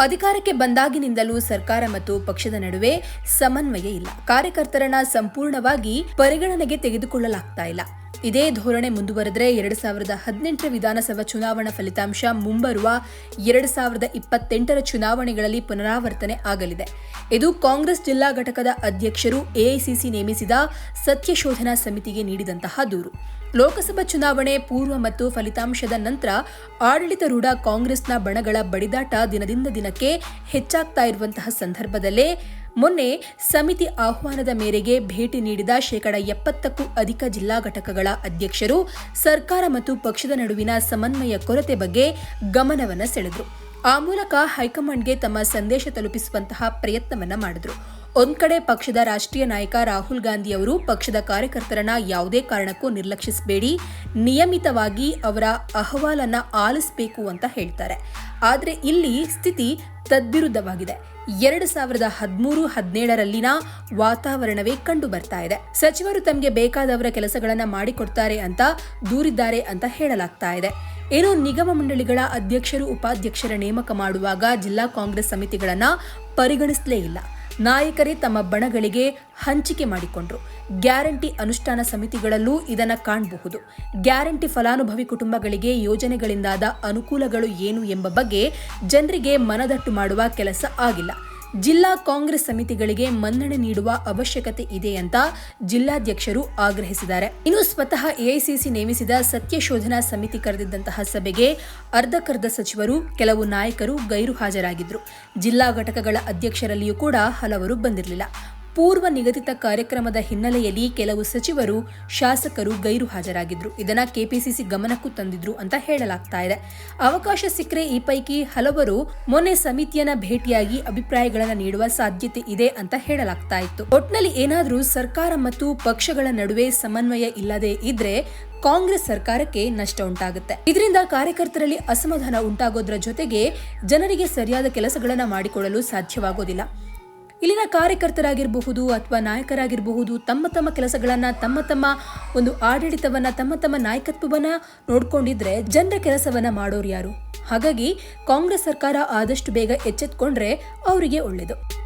ಅಧಿಕಾರಕ್ಕೆ ಬಂದಾಗಿನಿಂದಲೂ ಸರ್ಕಾರ ಮತ್ತು ಪಕ್ಷದ ನಡುವೆ ಸಮನ್ವಯ ಇಲ್ಲ. ಕಾರ್ಯಕರ್ತರನ್ನ ಸಂಪೂರ್ಣವಾಗಿ ಪರಿಗಣನೆಗೆ ತೆಗೆದುಕೊಳ್ಳಲಾಗ್ತಾ ಇಲ್ಲ. ಇದೇ ಧೋರಣೆ ಮುಂದುವರೆದರೆ ಎರಡು ಸಾವಿರದ ಹದಿನೆಂಟರ ವಿಧಾನಸಭಾ ಚುನಾವಣಾ ಫಲಿತಾಂಶ ಮುಂಬರುವ ಎರಡು ಸಾವಿರದ ಇಪ್ಪತ್ತೆಂಟರ ಚುನಾವಣೆಗಳಲ್ಲಿ ಪುನರಾವರ್ತನೆ ಆಗಲಿದೆ. ಇದು ಕಾಂಗ್ರೆಸ್ ಜಿಲ್ಲಾ ಘಟಕದ ಅಧ್ಯಕ್ಷರು ಎಐಸಿಸಿ ನೇಮಿಸಿದ ಸತ್ಯಶೋಧನಾ ಸಮಿತಿಗೆ ನೀಡಿದಂತಹ ದೂರು. ಲೋಕಸಭಾ ಚುನಾವಣೆ ಪೂರ್ವ ಮತ್ತು ಫಲಿತಾಂಶದ ನಂತರ ಆಡಳಿತಾರೂಢ ಕಾಂಗ್ರೆಸ್ನ ಬಣಗಳ ಬಡಿದಾಟ ದಿನದಿಂದ ದಿನಕ್ಕೆ ಹೆಚ್ಚಾಗ್ತಾ ಇರುವಂತಹ ಸಂದರ್ಭದಲ್ಲೇ ಮೊನ್ನೆ ಸಮಿತಿ ಆಹ್ವಾನದ ಮೇರೆಗೆ ಭೇಟಿ ನೀಡಿದ ಶೇಕಡ ಎಪ್ಪತ್ತಕ್ಕೂ ಅಧಿಕ ಜಿಲ್ಲಾ ಘಟಕಗಳ ಅಧ್ಯಕ್ಷರು ಸರ್ಕಾರ ಮತ್ತು ಪಕ್ಷದ ನಡುವಿನ ಸಮನ್ವಯ ಕೊರತೆ ಬಗ್ಗೆ ಗಮನವನ್ನು ಸೆಳೆದರು. ಆ ಮೂಲಕ ಹೈಕಮಾಂಡ್ಗೆ ತಮ್ಮ ಸಂದೇಶ ತಲುಪಿಸುವಂತಹ ಪ್ರಯತ್ನವನ್ನ ಮಾಡಿದ್ರು. ಒಂದ್ ಕಡೆ ಪಕ್ಷದ ರಾಷ್ಟ್ರೀಯ ನಾಯಕ ರಾಹುಲ್ ಗಾಂಧಿ ಅವರು ಪಕ್ಷದ ಕಾರ್ಯಕರ್ತರನ್ನ ಯಾವುದೇ ಕಾರಣಕ್ಕೂ ನಿರ್ಲಕ್ಷಿಸಬೇಡಿ, ನಿಯಮಿತವಾಗಿ ಅವರ ಅಹವಾಲನ್ನ ಆಲಿಸಬೇಕು ಅಂತ ಹೇಳ್ತಾರೆ. ಆದರೆ ಇಲ್ಲಿ ಸ್ಥಿತಿ ತದ್ವಿರುದ್ಧವಾಗಿದೆ. ಎರಡು ಸಾವಿರದ ಹದಿಮೂರು ಹದಿನೇಳರಲ್ಲಿನ ವಾತಾವರಣವೇ ಕಂಡು ಬರ್ತಾ ಇದೆ. ಸಚಿವರು ತಮಗೆ ಬೇಕಾದವರ ಕೆಲಸಗಳನ್ನ ಮಾಡಿಕೊಡ್ತಾರೆ ಅಂತ, ದೂರಿದ್ದಾರೆ ಅಂತ ಹೇಳಲಾಗ್ತಾ ಇದೆ. ಏನೋ ನಿಗಮ ಮಂಡಳಿಗಳ ಅಧ್ಯಕ್ಷರು, ಉಪಾಧ್ಯಕ್ಷರ ನೇಮಕ ಮಾಡುವಾಗ ಜಿಲ್ಲಾ ಕಾಂಗ್ರೆಸ್ ಸಮಿತಿಗಳನ್ನ ಪರಿಗಣಿಸಲೇ ಇಲ್ಲ. ನಾಯಕರೇ ತಮ್ಮ ಬಣಗಳಿಗೆ ಹಂಚಿಕೆ ಮಾಡಿಕೊಂಡ್ರು. ಗ್ಯಾರಂಟಿ ಅನುಷ್ಠಾನ ಸಮಿತಿಗಳಲ್ಲೂ ಇದನ್ನು ಕಾಣಬಹುದು. ಗ್ಯಾರಂಟಿ ಫಲಾನುಭವಿ ಕುಟುಂಬಗಳಿಗೆ ಯೋಜನೆಗಳಿಂದಾದ ಅನುಕೂಲಗಳು ಏನು ಎಂಬ ಬಗ್ಗೆ ಜನರಿಗೆ ಮನದಟ್ಟು ಮಾಡುವ ಕೆಲಸ ಆಗಿಲ್ಲ. ಜಿಲ್ಲಾ ಕಾಂಗ್ರೆಸ್ ಸಮಿತಿಗಳಿಗೆ ಮನ್ನಣೆ ನೀಡುವ ಅವಶ್ಯಕತೆ ಇದೆ ಅಂತ ಜಿಲ್ಲಾಧ್ಯಕ್ಷರು ಆಗ್ರಹಿಸಿದ್ದಾರೆ. ಇನ್ನು ಸ್ವತಃ ಎಐಸಿಸಿ ನೇಮಿಸಿದ ಸತ್ಯಶೋಧನಾ ಸಮಿತಿ ಕರೆದಿದ್ದಂತಹ ಸಭೆಗೆ ಅರ್ಧಕರ್ಧ ಸಚಿವರು, ಕೆಲವು ನಾಯಕರು ಗೈರು ಹಾಜರಾಗಿದ್ದರು ಜಿಲ್ಲಾ ಘಟಕಗಳ ಅಧ್ಯಕ್ಷರಲ್ಲಿಯೂ ಕೂಡ ಹಲವರು ಬಂದಿರಲಿಲ್ಲ. ಪೂರ್ವ ನಿಗದಿತ ಕಾರ್ಯಕ್ರಮದ ಹಿನ್ನೆಲೆಯಲ್ಲಿ ಕೆಲವು ಸಚಿವರು, ಶಾಸಕರು ಗೈರು ಹಾಜರಾಗಿದ್ರು. ಇದನ್ನ ಕೆಪಿಸಿಸಿ ಗಮನಕ್ಕೂ ತಂದಿದ್ರು ಅಂತ ಹೇಳಲಾಗ್ತಾ ಇದೆ. ಅವಕಾಶ ಸಿಕ್ಕರೆ ಈ ಪೈಕಿ ಹಲವರು ಮೊನ್ನೆ ಸಮಿತಿಯನ್ನ ಭೇಟಿಯಾಗಿ ಅಭಿಪ್ರಾಯಗಳನ್ನು ನೀಡುವ ಸಾಧ್ಯತೆ ಇದೆ ಅಂತ ಹೇಳಲಾಗ್ತಾ ಇತ್ತು. ಒಟ್ನಲ್ಲಿ ಏನಾದರೂ ಸರ್ಕಾರ ಮತ್ತು ಪಕ್ಷಗಳ ನಡುವೆ ಸಮನ್ವಯ ಇಲ್ಲದೆ ಇದ್ರೆ ಕಾಂಗ್ರೆಸ್ ಸರ್ಕಾರಕ್ಕೆ ನಷ್ಟ ಉಂಟಾಗುತ್ತೆ. ಇದರಿಂದ ಕಾರ್ಯಕರ್ತರಲ್ಲಿ ಅಸಮಾಧಾನ ಉಂಟಾಗೋದ್ರ ಜೊತೆಗೆ ಜನರಿಗೆ ಸರಿಯಾದ ಕೆಲಸಗಳನ್ನು ಮಾಡಿಕೊಡಲು ಸಾಧ್ಯವಾಗೋದಿಲ್ಲ. ಇಲ್ಲಿನ ಕಾರ್ಯಕರ್ತರಾಗಿರಬಹುದು ಅಥವಾ ನಾಯಕರಾಗಿರಬಹುದು, ತಮ್ಮ ತಮ್ಮ ಕೆಲಸಗಳನ್ನ, ತಮ್ಮ ತಮ್ಮ ಒಂದು ಆಡಳಿತವನ್ನ, ತಮ್ಮ ತಮ್ಮ ನಾಯಕತ್ವವನ್ನ ನೋಡ್ಕೊಂಡಿದ್ರೆ ಜನರ ಕೆಲಸವನ್ನ ಮಾಡೋರು ಯಾರು? ಹಾಗಾಗಿ ಕಾಂಗ್ರೆಸ್ ಸರ್ಕಾರ ಆದಷ್ಟು ಬೇಗ ಎಚ್ಚೆತ್ಕೊಂಡ್ರೆ ಅವರಿಗೆ ಒಳ್ಳೇದು.